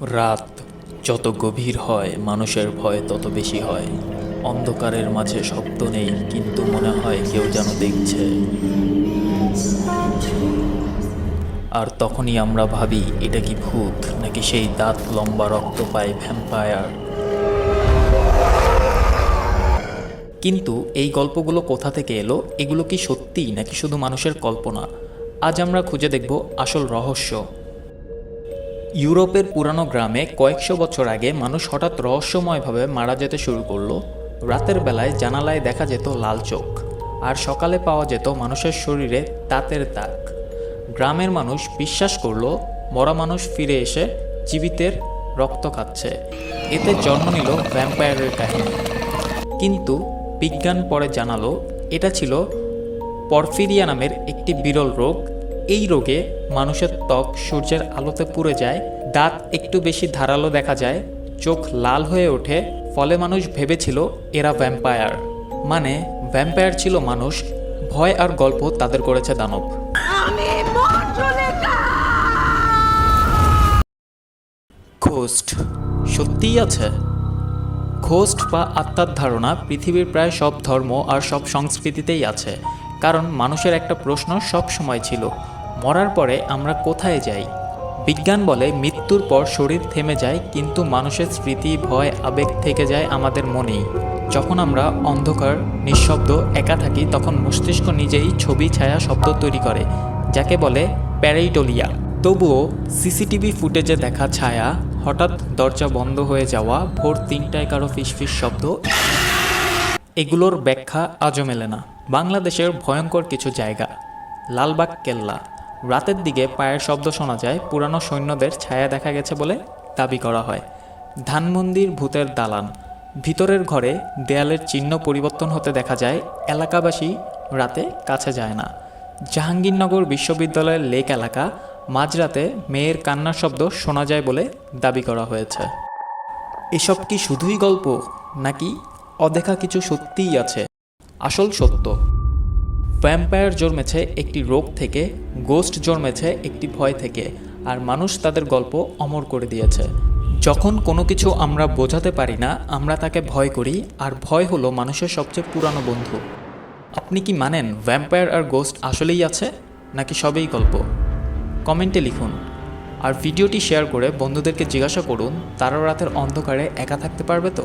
রাত যত গভীর হয়, মানুষের ভয় তত বেশি হয়। অন্ধকারের মাঝে শব্দ নেই, কিন্তু মনে হয় কেউ যেন দেখছে। আর তখনই আমরা ভাবি, এটা কি ভূত? নাকি সেই দাঁত লম্বা, রক্ত পায় ভ্যাম্পায়ার? কিন্তু এই গল্পগুলো কোথা থেকে এলো? এগুলো কি সত্যি নাকি শুধু মানুষের কল্পনা? আজ আমরা খুঁজে দেখব আসল রহস্য। ইউরোপের পুরানো গ্রামে কয়েকশো বছর আগে মানুষ হঠাৎ রহস্যময়ভাবে মারা যেতে শুরু করল। রাতের বেলায় জানালায় দেখা যেত লাল চোখ, আর সকালে পাওয়া যেত মানুষের শরীরে দাঁতের দাগ। গ্রামের মানুষ বিশ্বাস করল, মরা মানুষ ফিরে এসে জীবিতের রক্ত খাচ্ছে। এতে জন্ম নিল ভ্যাম্পায়ারের কাহিনী। কিন্তু বিজ্ঞান পরে জানালো, এটা ছিল পরফিরিয়া নামের একটি বিরল রোগ। এই রোগে মানুষের ত্বক সূর্যের আলোতে পুড়ে যায় দাঁত একটু বেশি ধারালো দেখা যায় চোখ লাল হয়ে ওঠে ফলে মানুষ ভেবেছিল এরা ভ্যাম্পায়ার মানে ভ্যাম্পায়ার ছিল মানুষ ভয় আর গল্প তাদের করেছে দানব। ঘোস্ট সত্যিই আছে? ঘোস্ট বা আত্মার ধারণা পৃথিবীর প্রায় সব ধর্ম আর সব সংস্কৃতিতেই আছে কারণ মানুষের একটা প্রশ্ন সব সময় ছিল মরার পরে আমরা কোথায় যাই? বিজ্ঞান বলে মৃত্যুর পর শরীর থেমে যায়, কিন্তু মানুষের স্মৃতি, ভয়, আবেগ থেকে যায় আমাদের মনেই। যখন আমরা অন্ধকার, নিঃশব্দ, একা থাকি, তখন মস্তিষ্ক নিজেই ছবি, ছায়া, শব্দ তৈরি করে, যাকে বলে প্যারাইটোলিয়া। তবুও সিসিটিভি ফুটেজে দেখা ছায়া, হঠাৎ দরজা বন্ধ হয়ে যাওয়া, ভোর তিনটায় কারও ফিসফিস শব্দ, এগুলোর ব্যাখ্যা আজও মেলে না। বাংলাদেশের ভয়ঙ্কর কিছু জায়গা, লালবাগ, কেল্লা। রাতের দিকে পায়ের শব্দ শোনা যায়, পুরানো সৈন্যদের ছায়া দেখা গেছে বলে দাবি করা হয়। ধানমন্দির ভূতের দালান। ভিতরের ঘরে দেয়ালের চিহ্ন পরিবর্তন হতে দেখা যায়, এলাকাবাসী রাতে কাছে যায় না। জাহাঙ্গীরনগর বিশ্ববিদ্যালয়ের লেক এলাকা, মাঝরাতে মেয়ের কান্নার শব্দ শোনা যায় বলে দাবি করা হয়েছে। এসব কি শুধুই গল্প, নাকি অদেখা কিছু সত্যিই আছে? আসল সত্য। ভ্যাম্পায়ার জন্মেছে একটি রোগ থেকে গোস্ট জন্মেছে একটি ভয় থেকে, আর মানুষ তাদের গল্প অমর করে দিয়েছে। যখন কোনো কিছু আমরা বোঝাতে পারি না, আমরা তাকে ভয় করি, আর ভয় হলো মানুষের সবচেয়ে পুরানো বন্ধু। আপনি কি মানেন ভ্যাম্পায়ার আর গোস্ট আসলেই আছে, নাকি সবেই গল্প? কমেন্টে লিখুন। আর ভিডিওটি শেয়ার করে বন্ধুদেরকে জিজ্ঞাসা করুন তারা রাতের অন্ধকারে একা থাকতে পারবে তো?